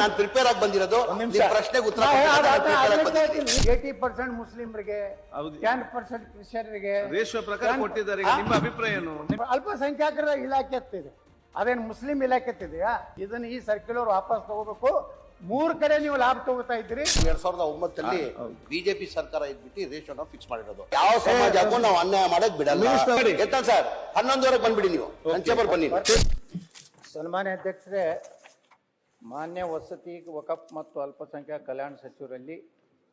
ನಾನು ಪ್ರಿಪೇರ್ ಆಗಿ ಬಂದಿರೋದು ನಿಮ್ ಪ್ರಶ್ನೆಗೆ ಉತ್ತರ ಏಟಿ ಪರ್ಸೆಂಟ್ ಮುಸ್ಲಿಮರಿಗೆ. ಟೆನ್ ಪರ್ಸೆಂಟ್ ಕ್ರಿಶ್ಚಿಯನ್ರಿಗೆ ರೇಷ್ಮೆ ಪ್ರಕಾರ ಕೊಟ್ಟಿದ್ದಾರೆ ಈಗ ನಿಮ್ಮ ಅಭಿಪ್ರಾಯ ಏನು? ಅಲ್ಪಸಂಖ್ಯಾತರ ಇಲಾಖೆ ಎತ್ತಿದೆ ಅದೇನು ಮುಸ್ಲಿಂ ಇಲಾಖೆ ಎತ್ತಿದೆಯಾ ಇದನ್ನ ಈ ಸರ್ಕ್ಯುಲರ್ ವಾಪಸ್ ತಗೋಬೇಕು. ಮೂರ್ ಕಡೆ ನೀವು ಲಾಭ ತಗೋತಾ ಇದ್ರಿ ಎರಡ್ ಸಾವಿರದ ಒಂಬತ್ತಲ್ಲಿ ಬಿಜೆಪಿ ಸರ್ಕಾರ ಇದ್ಬಿಟ್ಟು ರೇಷನ್ ಫಿಕ್ಸ್ ಮಾಡಿರೋದು. ಯಾವ ಸಮಾಜಕ್ಕೂ ನಾವು ಅನ್ಯಾಯ ಮಾಡಕ್ ಬಿಡಲ್ಲ. ಎತ್ತ ಸರ್? ಹನ್ನೊಂದುವರೆಗೆ ಬಂದ್ಬಿಡಿ ನೀವು. ಕಂಚೇಬಲ್ ಬನ್ನಿ ಸನ್ಮಾನ್ಯ ಅಧ್ಯಕ್ಷರೇ ಮಾನ್ಯ ವಸತಿ ವಕಫ್ ಮತ್ತು ಅಲ್ಪಸಂಖ್ಯಾತ ಕಲ್ಯಾಣ ಸಚಿವರಲ್ಲಿ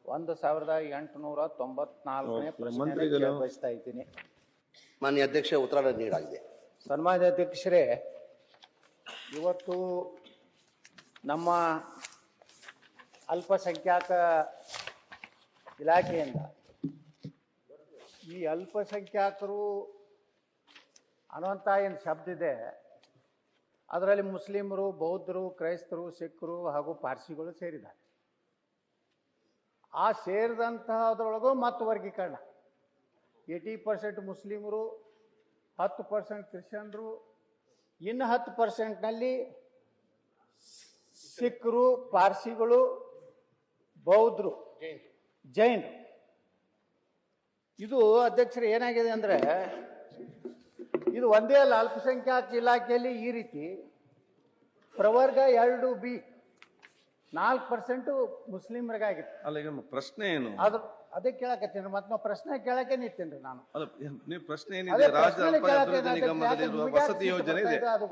ಒಂದು ಸಾವಿರದ ಎಂಟುನೂರ ತೊಂಬತ್ನಾಲ್ಕನೇ ಪ್ರಶ್ನೆ. ಬಯಸ್ತಾ ಇದ್ದೀನಿ ಮಾನ್ಯ ಅಧ್ಯಕ್ಷ ಉತ್ತರ ನೀಡಾಗಿದೆ ಸನ್ಮಾನ್ಯ ಅಧ್ಯಕ್ಷರೇ ಇವತ್ತು ನಮ್ಮ ಅಲ್ಪಸಂಖ್ಯಾತ ಇಲಾಖೆಯಿಂದ ಈ ಅಲ್ಪಸಂಖ್ಯಾತರು ಅನ್ನುವಂಥ ಏನು ಶಬ್ದ ಇದೆ ಅದರಲ್ಲಿ ಮುಸ್ಲಿಮರು, ಬೌದ್ಧರು, ಕ್ರೈಸ್ತರು ಸಿಖ್ರು ಹಾಗೂ ಪಾರ್ಸಿಗಳು ಸೇರಿದ್ದಾರೆ. ಆ ಸೇರಿದಂತಹದ್ರೊಳಗೂ ಮತ್ತು ವರ್ಗೀಕರಣ. ಏಯ್ಟಿ ಪರ್ಸೆಂಟ್ ಮುಸ್ಲಿಮರು, ಹತ್ತು ಪರ್ಸೆಂಟ್ ಕ್ರಿಶ್ಚಿಯನ್ರು, ಇನ್ನು ಹತ್ತು ಪರ್ಸೆಂಟ್ನಲ್ಲಿ ಸಿಖ್ರು ಪಾರ್ಸಿಗಳು, ಬೌದ್ಧರು. ಜೈನ್. ಇದು ಅಧ್ಯಕ್ಷರು ಏನಾಗಿದೆ ಅಂದರೆ ಇದು ಒಂದೇ ಅಲ್ಲ ಅಲ್ಪಸಂಖ್ಯಾತ ಇಲಾಖೆಯಲ್ಲಿ ಈ ರೀತಿ ಪ್ರವರ್ಗ ಎರಡು ಬಿ ನಾಲ್ಕು ಪರ್ಸೆಂಟ್ ಮುಸ್ಲಿಮರಿಗಾಗಿತ್ತು. ಅಲ್ಲ ಈಗ ನಮ್ಮ ಪ್ರಶ್ನೆ ಏನು? ಅದು ಅದೇ ಕೇಳಕತ್ತೀನಿ ಮತ್ತೆ ನಾವು ಪ್ರಶ್ನೆ ಕೇಳಕ್ಕೆ ನಿಂತೀನಿ ನಾನು. ಅಲ್ಲ ನೀವು ಪ್ರಶ್ನೆ ಅದೇ ಏನಿದೆ ರಾಜ್ಯ ಪ್ರಶ್ನೆ ಅಲ್ಪ ಕೇಳಕ್ಕೆ ಅಭಿವೃದ್ಧಿ ನಾನು ನಿಗಮದಲ್ಲಿರುವ ಯಾಕೆ ವಸತಿ ನಿಮ್ಗೆ ಯೋಜನೆ ಇದೆ. ಅದು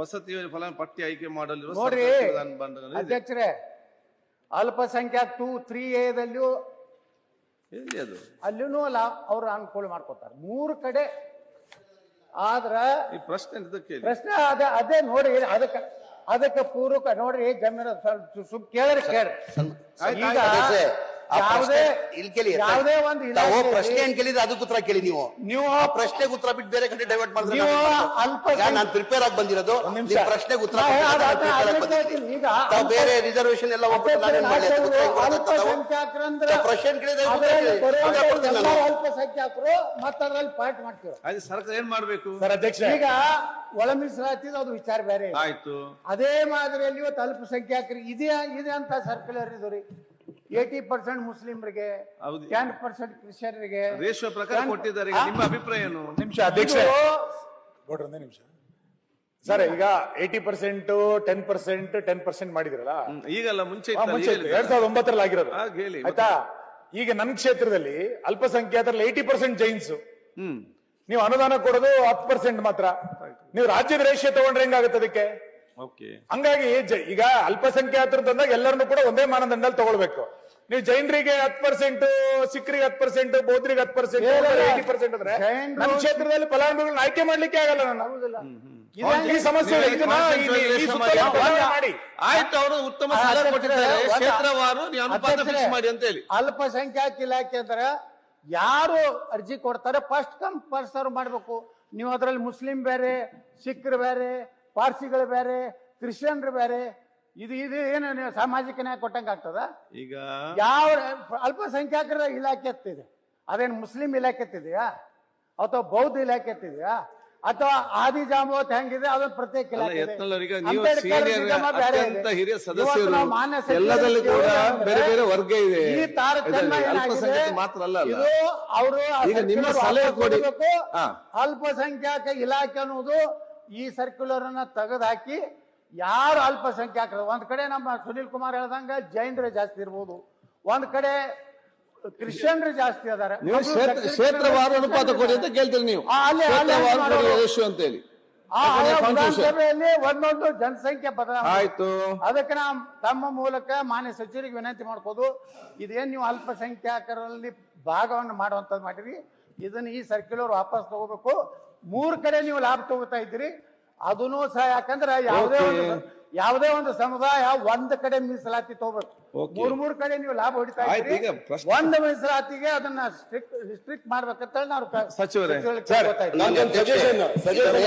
ವಸತಿ ಯೋಜನೆ ಫಲ ಪಟ್ಟಿ ಆಯ್ಕೆ ಮಾಡಲಿರುವ ನೋಡ್ರಿ ಸರ್ಕಾರದ ಅನುದಾನ ಇದೆ. ಅಧ್ಯಕ್ಷರೇ ಅಲ್ಪಸಂಖ್ಯಾತ ಟೂ ತ್ರೀ ಎ ಎಲ್ಲಿ ಅದು? ಅಲ್ಲಿನೂ ಅಲ್ಲ ಅವ್ರು ಅನುಕೂಲ ಮಾಡ್ಕೋತಾರೆ ಮೂರು ಕಡೆ ಆದ್ರ ಈ ಪ್ರಶ್ನೆ ಇದಕ್ಕೆ. ಪ್ರಶ್ನೆ ಅದೇ ಅದೇ ನೋಡಿ ಅದಕ್ಕೆ ಅದಕ್ಕೆ ಪೂರ್ವಕ ನೋಡ್ರಿ ಜಮೀನ ಸ್ವಲ್ಪ ಕೇಳ್ರಿ ಕೇಳ್ರಿ ಈಗ ಯಾವುದೇ ಪ್ರಶ್ನೆ ಇಲ್ಲಿ ಕೇಳಿ ಯಾವುದೇ ಒಂದು ತಾವು ಇಲಾಖೆಯಲ್ಲಿ ಪ್ರಶ್ನೆ ಏನ್ ಕೇಳಿದ್ರೆ ಅದಕ್ಕೆ ಉತ್ತರ ಕೇಳಿ ನೀವು ನೀವು ಆ ಪ್ರಶ್ನೆಗೆ ಉತ್ತರ ಬಿಟ್ಟು ಬೇರೆ ಕಡೆ ಡೈವರ್ಟ್ ಮಾಡಿದ್ರೆ ನೀವು ನಾವೇನ್ ಅಲ್ಪ- ಈಗ ನಾನು ಪ್ರಿಪೇರ್ ಆಗಿ ಬಂದಿರೋದು ನಿಮಿಷ. ಪ್ರಶ್ನೆಗೆ ಉತ್ತರ ನಾ ಕೊಟ್ಟಿಲ್ಲ, ನಾನು prepare ಆಗಿ ಬಂದಿದ್ದೀನಿ. ಈಗ ತಾವು ಬೇರೆ ರಿಸರ್ವೇಶನ್ ಎಲ್ಲ ಒಪ್ಪಿಟ್ಟು ನಾನೇನ್ ಮಾಡ್ಲಿ ಅದಕ್ಕೆ ಉತ್ತರ ಹೆಂಗ್ ತಾವು? ಅಲ್ಪಸಂಖ್ಯಾತರಂದ್ರೆ ತಾವು ಪ್ರಶ್ನೆ ಕೇಳಿದ್ರೆ ಉತ್ತರ ಅದರಲ್ಲಿ ಕೇಳಿ. ಬರುವಂತ ಉತ್ತರ ಕೊಡ್ತೀನಿ ಎಲ್ಲ ನಾನು. ಅಲ್ಪಸಂಖ್ಯಾತರು ಮತ್ತೆ ಅದ್ರಲ್ಲಿ ಪಾರ್ಟ್ ಸರ್ಕಾರ ಏನ್ ಮಾಡ್ಬೇಕು ಸರ್ ಅಧ್ಯಕ್ಷ ಈಗ ಒಳ ಮೀಸಲಾತಿದು ಅದು ವಿಚಾರ ಬೇರೆ ಇದೆ. ಆಯ್ತು ಅದೇ ಮಾದರಿಯಲ್ಲಿ ಇವತ್ತು ಅಲ್ಪಸಂಖ್ಯಾತರಿಗೆ ಇದೇ ಇದೆ ಅಂತ ಸರ್ಕ್ಯುಲರ್ ಇದು ರೀ ಏಟಿ ಪರ್ಸೆಂಟ್ ಮುಸ್ಲಿಮರಿಗೆ ಹೌದು. ಟೆನ್ ಪರ್ಸೆಂಟ್ ಕ್ರಿಶ್ಚಿಯನ್ರಿಗೆ. ರೇಷ್ಮೆ ಪ್ರಕಾರ ಕೊಟ್ಟಿದ್ದಾರೆ. ಈಗ ನಿಮ್ಮ ಅಭಿಪ್ರಾಯ ಏನು ನಿಮಿಷ ಅಧ್ಯಕ್ಷ ನೋಡ್ರಿ ಒಂದೇ ನಿಮಿಷ. ಸರ್ ಈಗ eighty percent ten percent ten percent ಮಾಡಿದ್ರಲ್ಲ? ಹ್ಮ್, ಈಗಲ್ಲ ಮುಂಚೆ ಆ, ಇತ್ತಲ್ಲ, ಮುಂಚೆ ಈಗ. ಎರಡ್ ಸಾವಿರದ ಒಂಬತ್ತರಲ್ಲಿ ಆಗಿರೋದು. ಆಗ ಹೇಳಿ. ಆಯ್ತಾ? ಈಗ ನನ್ನ ಕ್ಷೇತ್ರದಲ್ಲಿ ಅಲ್ಪಸಂಖ್ಯಾತರಲ್ಲಿ ಏಟಿ ಪರ್ಸೆಂಟ್ ಜೈನ್ಸ್. ಹ್ಮ್. ನೀವು ಅನುದಾನ ಕೊಡೋದು ಹತ್ತು ಪರ್ಸೆಂಟ್ ಮಾತ್ರ. ನೀವು ರಾಜ್ಯದ ರೇಷ್ಯ ತಗೊಂಡ್ರೆ ಹೆಂಗಾಗುತ್ತೆ ಅದಕ್ಕೆ? ಹಂಗಾಗಿ ಈಗ ಅಲ್ಪಸಂಖ್ಯಾತರು ತಂದಾಗ ಎಲ್ಲರನ್ನು ಕೂಡ ಒಂದೇ ಮಾನದಂಡದಲ್ಲಿ ತಗೊಳ್ಬೇಕು. ನೀವು ಜೈನರಿಗೆ ಹತ್ತು ಪರ್ಸೆಂಟ್ ಸಿಖ್ರಿಗೆ ಹತ್ತು ಪರ್ಸೆಂಟ್ ಬೌದ್ಧರಿಗೆ ಹತ್ತು ಪರ್ಸೆಂಟ್ ಏಟಿ ಪರ್ಸೆಂಟ್ ಅಂದ್ರೆ ನಮ್ಮ ಕ್ಷೇತ್ರದಲ್ಲಿ ಫಲಾನುಭವಿಗಳನ್ನ ಆಯ್ಕೆ ಮಾಡ್ಲಿಕ್ಕೆ ಆಗಲ್ಲ ನಾನು. ಈ ಸಮಸ್ಯೆ ಮಾಡಿ. ಆಯ್ತು ಅವರು ಉತ್ತಮ ಕ್ಷೇತ್ರವಾರು ನೀವು ಅನುಪಾತ ಫಿಕ್ಸ್ ಮಾಡಿ ಅಂತ ಹೇಳಿ. ಅಲ್ಪಸಂಖ್ಯಾತ ಇಲಾಖೆ ಅಂದ್ರೆ ಯಾರು ಅರ್ಜಿ ಕೊಡ್ತಾರೆ? ಫಸ್ಟ್ ಕಮ್ ಫಸ್ಟ್ ಸರ್ವ್ ಮಾಡ್ಬೇಕು. ನೀವು ಅದರಲ್ಲಿ ಮುಸ್ಲಿಂ ಬೇರೆ ಸಿಖ್ರು ಬೇರೆ ಪಾರ್ಸಿಗಳು ಬೇರೆ ಕ್ರಿಶ್ಚಿಯನ್ರು ಬೇರೆ ಇದು ಇದು ಏನು ನೀವು ಸಾಮಾಜಿಕ ನ್ಯಾಯ ಕೊಟ್ಟಂಗೆ ಆಗ್ತದ? ಈಗ ಯಾವ ಅಲ್ಪಸಂಖ್ಯಾತರ ಇಲಾಖೆ ಎತ್ತಿದೆ? ಅದೇನು ಮುಸ್ಲಿಂ ಇಲಾಖೆ ಎತ್ತಿದೆಯಾ? ಅಥವಾ ಬೌದ್ಧ ಇಲಾಖೆ ಎತ್ತಿದೆಯಾ? ಅಥವಾ ಆದಿ ಜಾಂಬವತ್ ಹೆಂಗಿದೆ? ಅದೊಂದು ಪ್ರತ್ಯೇಕ ಇಲಾಖೆ ಹಿರಿಯ ಸದಸ್ಯರು ಎಲ್ಲದಲ್ಲೂ ಕೂಡ ಬೇರೆ ಬೇರೆ ವರ್ಗ ಇದೆ. ಈ ತಾರತಮ್ಯ ಮಾತ್ರ ಅಲ್ಲ ಇದು ಅವರು ನಿಮ್ಮ ಸಲಹೆ ಕೊಡಿ. ಅಲ್ಪಸಂಖ್ಯಾತ ಇಲಾಖೆ ಅನ್ನೋದು ಈ ಸರ್ಕ್ಯುಲರ್ ಅನ್ನ ತೆಗೆದುಹಾಕಿ ಯಾರು ಅಲ್ಪಸಂಖ್ಯಾತರು ಒಂದ್ ಕಡೆ ನಮ್ಮ ಸುನಿಲ್ ಕುಮಾರ್ ಹೇಳ್ದಂಗ ಜೈನರು ಜಾಸ್ತಿ ಇರ್ಬೋದು. ಒಂದ್ ಕಡೆ ಕ್ರಿಶ್ಚಿಯನ್ರು ಜಾಸ್ತಿ ಅದಾರ ನೀವು ಕ್ಷೇತ್ರವಾರು ಅನುಪಾತ ಕೊಡಿ ಅಂತ ಕೇಳ್ತೀರಿ ನೀವು. ಕೊಡಿ ಅಂತ ಹೇಳಿ ಆ. ವಿಧಾನಸಭೆಯಲ್ಲಿ ಒಂದೊಂದು ಜನಸಂಖ್ಯೆ ಬದಲಾವಣೆ. ಆಯ್ತು. ಅದಕ್ಕೆ ನಾವು ತಮ್ಮ ಮೂಲಕ ಮಾನ್ಯ ಸಚಿವರಿಗೆ ವಿನಂತಿ ಮಾಡ್ಕೋದು ಇದೇನ್ ನೀವು ಅಲ್ಪಸಂಖ್ಯಾತರಲ್ಲಿ ಭಾಗವನ್ನು ಮಾಡುವಂಥದ್ದು ಮಾಡಿರಿ. ಇದನ್ನ ಈ ಸರ್ಕ್ಯುಲರ್ ವಾಪಸ್ ತಗೋಬೇಕು. ಮೂರ್ ಕಡೆ ನೀವು ಲಾಭ ತಗೋತಾ ಇದ್ದೀರಿ ಅದನ್ನು ಸಹ ಯಾಕಂದ್ರೆ ಯಾವುದೇ ಒಂದು ಯಾವುದೇ ಒಂದು ಸಮುದಾಯ ಒಂದ್ ಕಡೆ ಮೀಸಲಾತಿ ತಗೋಬೇಕು Okay. ಮೂರ್ ಮೂರ್ ಕಡೆ ನೀವು ಲಾಭ ಹೊಡಿತಾ ಆಯ್ತು, ಇದ್ದೀರಿ ಈಗ ಪ್ರಶ್ನೆ- ಒಂದು ಮೀಸಲಾತಿಗೆ ಅದನ್ನ ಸ್ಟ್ರಿಕ್ಟ್ ಸ್ಟ್ರಿಕ್ಟ್ ಮಾಡ್ಬೇಕಂತ ನಾವು ಕ- ಸಚಿವರೇ. ಸರ್, ಕೇಳ್ಕೊತಾ ಇದ್ದೀವಿ. ನಾನು suggestion, suggestion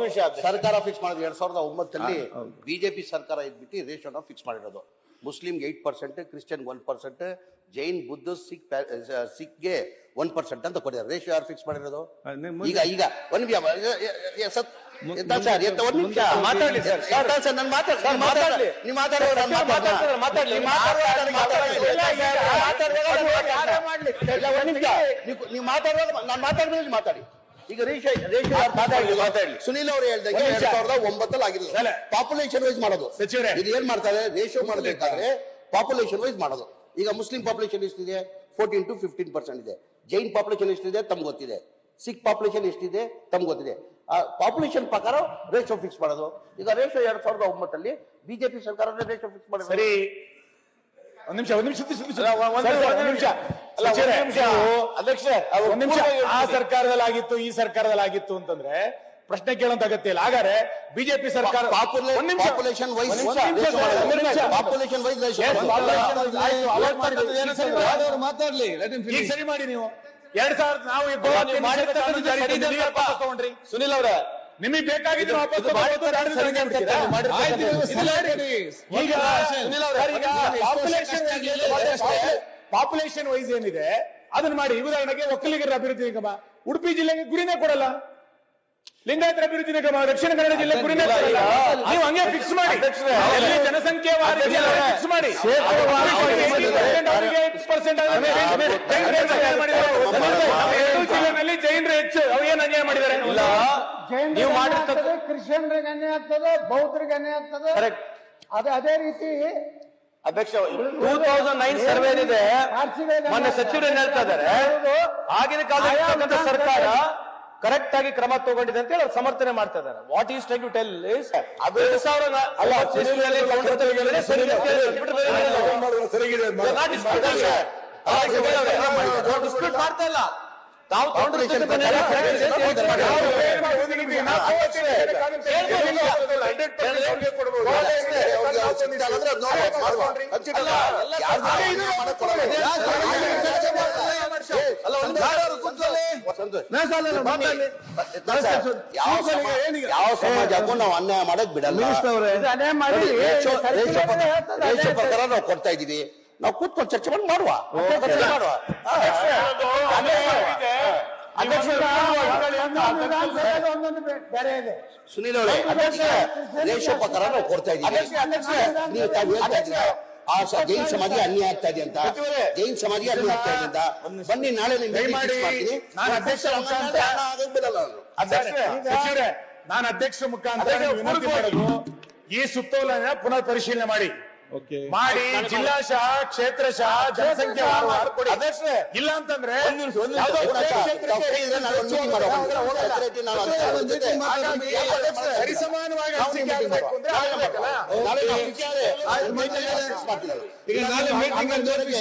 ರೇಷೋ. ಸರ್ಕಾರ ಫಿಕ್ಸ್ ಮಾಡಿದ್ರು ಎರಡ್ ಸಾವಿರದ ಒಂಬತ್ತಲ್ಲಿ ಬಿಜೆಪಿ ಸರ್ಕಾರ ಇದ್ಬಿಟ್ಟು ರೇಷನ್ ಫಿಕ್ಸ್ ಮಾಡಿರೋದು ಮುಸ್ಲಿಂಗೆ eight percent Christian one percent Jain Buddha Sikh ಸಿಖ್ಗೆ one percent ಅಂತ ಕೊಟ್ಟಿದ್ದಾರೆ. ರೇಷಿಯೋ ಯಾರು ಫಿಕ್ಸ್ ಮಾಡಿರೋದು? ಈಗ ಈಗ ಒಂದ್ ಸತ್ ಎತ್ತ ಸರ್ ಸರ್. ನಾನು ಮಾತಾಡ್ ಮಾತಾಡ್ಲಿ ನೀವು ಮಾತಾಡ್ತೀನಿ. ಮಾತಾಡ್ಲಿ. ನಾನು ನೀವು ಮಾತಾಡಿ. ಈಗ ರೇಷ್ ಮಾತಾಡ್ಲಿ. ಸುನೀಲ್ ಅವರು ಹೇಳಿದ್ರೆ ಎರಡ್. ಸಾವಿರದ ಒಂಬತ್ತಲ್ಲಿ ಆಗಿಲ್ಲ. ಪಾಪ್ಯುಲೇಷನ್ ವೈಸ್ ಮಾಡೋದು. ಇದು ಏನ್ ಮಾಡ್ತಾರೆ? ರೇಷಿಯೋ ಮಾಡಬೇಕಾದ್ರೆ ಪಾಪ್ಯುಲೇಷನ್ ವೈಸ್ ಮಾಡೋದು. ಈಗ ಮುಸ್ಲಿಂ ಪಾಪ್ಯುಲೇಷನ್ ಎಷ್ಟಿದೆ? ಫೋರ್ಟೀನ್ ಟು ಫಿಫ್ಟೀನ್ ಪರ್ಸೆಂಟ್ ಇದೆ. ಜೈನ್ ಪಾಪ್ಯುಲೇಷನ್ ಎಷ್ಟಿದೆ? ತಮ್ಗೆ ಗೊತ್ತಿದೆ. ಸಿಖ್ ಪಾಪ್ಯುಲೇಷನ್ ಎಷ್ಟಿದೆ? ತಮ್ಗೆ ಗೊತ್ತಿದೆ. ಆ ಪಾಪ್ಯುಲೇಷನ್ ಪ್ರಕಾರ ರೇಷೋ ಫಿಕ್ಸ್ ಮಾಡೋದು. ಈಗ ರೇಷೋ ಎರಡ್ ಸಾವಿರದ ಒಂಬತ್ತಲ್ಲಿ ಬಿಜೆಪಿ ಸರ್ಕಾರ ರೇಷೋ ಫಿಕ್ಸ್ ಮಾಡಿದೆ ಸರಿ. ಒಂದ್ ನಿಮಿಷ ಒಂದ್ ನಿಮಿಷ ಅಧ್ಯಕ್ಷ ನಿಮಿಷ. ಆ ಸರ್ಕಾರದಲ್ಲಿ ಆಗಿತ್ತು ಈ ಸರ್ಕಾರದಲ್ಲಿ ಆಗಿತ್ತು ಅಂತಂದ್ರೆ ಪ್ರಶ್ನೆ ಕೇಳಂತ ಅಗತ್ಯ ಇಲ್ಲ. ಹಾಗಾದ್ರೆ ಬಿಜೆಪಿ ಸರ್ಕಾರ ಪಾಪ್ಯುಲೇಷನ್ ವೈಸ್. ಪಾಪ್ಯುಲೇಷನ್ ವೈಸ್ ಮಾತಾಡ್ಲಿ. ಈಗ ಸರಿ ಮಾಡಿ ನೀವು. ಎರಡ್ ಸಾವಿರದ ನಾವು ತಗೊಂಡ್ರಿ. ಸುನಿಲ್ ಅವ್ರ ನಿಮಗೆ ಬೇಕಾಗಿದ್ದು ಪಾಪ್ಯುಲೇಷನ್ ಪಾಪ್ಯುಲೇಷನ್ ವೈಸ್ ಏನಿದೆ? ಅದನ್ನ ಮಾಡಿ ಉದಾಹರಣೆಗೆ ಒಕ್ಕಲಿಗರ ಅಭಿವೃದ್ಧಿ ನಿಗಮ. ಉಡುಪಿ ಜಿಲ್ಲೆಗೆ ಗುರಿನೇ ಕೊಡಲ್ಲ. ಲಿಂಗಾಯತರ ಅಭಿವೃದ್ಧಿ ನಿಗಮ ದಕ್ಷಿಣ ಕನ್ನಡ ಜಿಲ್ಲೆ ನೀವು ಹಂಗೆ ಫಿಕ್ಸ್ ಮಾಡಿ. ಜನಸಂಖ್ಯೆ ಫಿಕ್ಸ್ ಮಾಡಿ. ಕ್ಷೇತ್ರವಾರು ಅವರಿಗೆ 80% ಆದ್ರೆ ಜೈನರು ಏನ್ ಅನ್ಯಾಯ ಮಾಡಿದ್ದಾರೆ? ನಮ್ಮ ಜಿಲ್ಲೆನಲ್ಲಿ ಜೈನರು ಹೆಚ್ಚು. ಅವ್ರು ಏನ್ ಅನ್ಯಾಯ ಮಾಡಿದ್ದಾರೆ? ನೀವು ಮಾಡಿರ್ತಕ್ಕ ಆಗ್ತದೆ? ಕ್ರಿಶ್ಚಿಯನ್ರಿಗೆ ಅನ್ಯಾಯ ಆಗ್ತದೆ ಬೌದ್ಧರಿಗೆ ಅನ್ಯಾಯ ಆಗ್ತದೆ. ಅದೇ ಅದೇ ರೀತಿ ಅಧ್ಯಕ್ಷ ಟೂ ತೌಸಂಡ್ ನೈನ್ ಸರ್ವೆ ಏನಿದೆ ಮೊನ್ನೆ ಸಚಿವರು ಏನ್ ಹೇಳ್ತಾ ಇದ್ದಾರೆ? ಆಗಿನ ಕಾಲದಲ್ಲಿ ಸರ್ಕಾರ ಕರೆಕ್ಟ್ ಆಗಿ ಕ್ರಮ ತಗೊಂಡಿದೆ ಅಂತ ಹೇಳಿ ಅವ್ರು ಸಮರ್ಥನೆ ಮಾಡ್ತಾ ಇದ್ದಾರೆ. What is take to tell is ಎರಡು ಸಾವಿರ ಮಾಡ್ತಾ ಇಲ್ಲ ತಾವು. ಯಾವ ಸಮಾಜ ಯಾವ ಸಮಾಜಕ್ಕೂ ನಾವು ಅನ್ಯಾಯ ಮಾಡಕ್ ಬಿಡಲ್ಲ ಅನ್ಯಾಯ ಮಾಡಿ ಪ್ರಕಾರ-. ನಾವು ಕೊಡ್ತಾ ಇದೀವಿ ನಾವು ಕೂತ್ಕೊಂಡು ಚರ್ಚೆ ಮಾಡಿ ಮಾಡುವ. ಚರ್ಚೆ ಮಾಡುವ. ಹಾ. ಅಧ್ಯಕ್ಷ, ಒಂದೊಂದು ವಿಧಾನಸಭೆಯಲ್ಲಿ ಒಂದೊಂದು ಬೇ- ಬೇರೆ ಇದೆ. ಸುನೀಲ್ ಅವರೇ ರೇಷೋ ಪ್ರಕಾರ ನಾವು ಕೊಡ್ತಾ ಇದೀವಿ ನೀವು ತಾವು ಹೇಳ್ತಾ ಇದ್ದೀರಾ? ಆ ಸ- ಜೈನ್ ಸಮಾಜಿ ಅನ್ಯಾಯ ಆಗ್ತಾ ಇದೆ ಅಂತ. ಜೈನ್ ಸಮಾಜಿ ಅನ್ಯಾಯ ಆಗ್ತಾ ಇದೆ ಅಂತ. ಬನ್ನಿ ನಾಳೆ ನಿಮ್ಗೆ ದಯಮಾಡಿ fix ಮಾಡ್ತೀನಿ. ನಾನು ಅಧ್ಯಕ್ಷ ಮುಖಾಂತರ ಹಣ ಆಗಕ್ ಬಿಡಲ್ಲ ನಾನು. ಅಧ್ಯಕ್ಷರೇ, ಸಚಿವರೇ ನಾನು ಅಧ್ಯಕ್ಷರ ಮುಖಾಂತರ ಅಧ್ಯಕ್ಷ, ವಿನಂತಿ ಮಾಡೋದು ಈ ಸುತ್ತೋಲನ ಪುನರ್ ಪರಿಶೀಲನೆ ಮಾಡಿ. ಮಾಡಿ ಜಿಲ್ಲಾ ಶಾ ಕ್ಷೇತ್ರ ವಾರು ಜನಸಂಖ್ಯೆ ಅಧ್ಯಕ್ಷರೇ, ಇಲ್ಲ ಅಂತಂದ್ರೆ ಸರಿಸಮಾನವಾಗಿ ಹಂಚಿಕೆ ಆಗ್ಬೇಕು ಅಂದ್ರೆ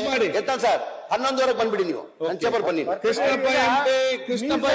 ಮಾಡಿ, ಎತ್ತಲ್ ಸರ್ ಹನ್ನೊಂದುವರೆಗೆ ಬಂದ್ಬಿಡಿ ನೀವು. ಬನ್ನಿ ಕೃಷ್ಣಪ್ಪ ಕೃಷ್ಣಪ್ಪ